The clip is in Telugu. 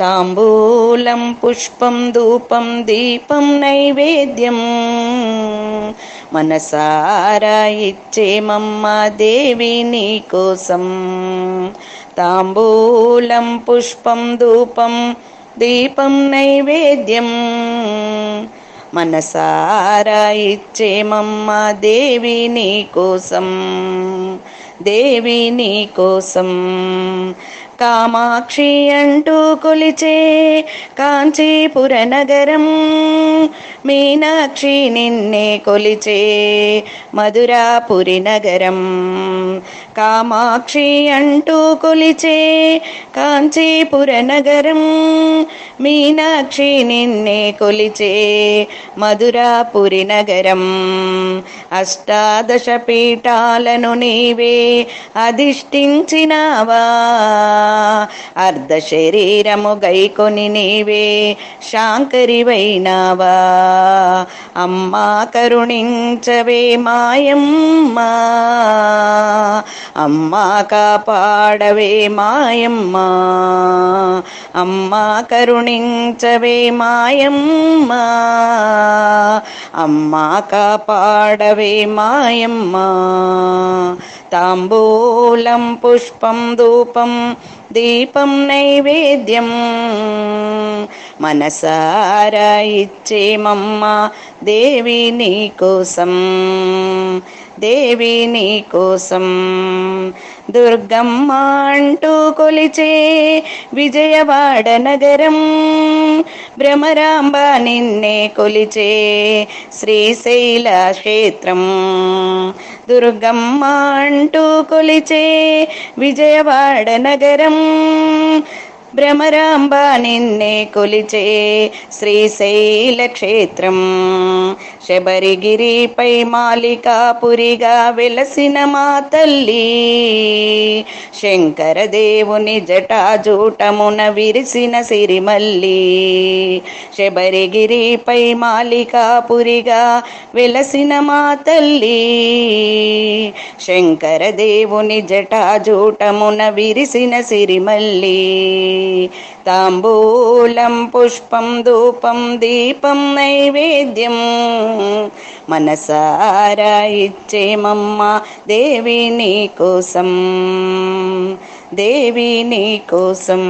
తాంబూలం పుష్పం ధూపం దీపం నైవేద్యం. మనసారా ఇచ్చేమమ్మ దేవి నీకోసం తాంబూలం పుష్పం ధూపం దీపం నైవేద్యం. మనసారా ఇచ్చేమమ్మ దేవి నీకోసం దేవి నీ కోసం. కామాక్షి అంటూ కొలిచే కాంచీపుర నగరం మీనాక్షి నిన్నే కొలిచే మధురాపురి నగరం. కామాక్షి అంటూ కొలిచే కాంచీపుర నగరం మీనాక్షి నిన్నే కొలిచే మధురాపురి నగరం. అష్టాదశ పీఠాలను నీవే అధిష్ఠించినావా. అర్ధ శరీరము గైకొని నీవే శాంకరివైనావా. అమ్మా కరుణించవే మాయమ్మా. అమ్మా కాపాడవే మాయమ్మ. అమ్మా కరుణించవే మాయమ్మ. అమ్మా కాపాడవే మాయమ్మ. తాంబూలం పుష్పం ధూపం దీపం నైవేద్యం. మనసారా ఇచ్చేమమ్మ దేవి నీ కోసం దేవి నీ కోసం దుర్గమ్మ అంటూ కొలిచే విజయవాడ నగరం భ్రమరాంబ నిన్నే కొలిచే శ్రీశైల క్షేత్రం. దుర్గమ్మ అంటూ కొలిచే విజయవాడ నగరం భ్రమరాంబ నిన్నే కొలిచే శ్రీశైల క్షేత్రం. శబరిగిరిపై మాలికాపురిగా వెలసిన మా తల్లి. శంకరదేవుని జటాజూటమున విరిసిన సిరిమల్లి. శబరిగిరిపై మాలికాపురిగా వెలసిన మా తల్లి. శంకర దేవుని జటాజూటమున విరిసిన సిరిమల్లి. తాంబూలం పుష్పం ధూపం దీపం నైవేద్యం మనసారా ఇచ్చేమమ్మ దేవి నీ కోసం దేవి నీ కోసం.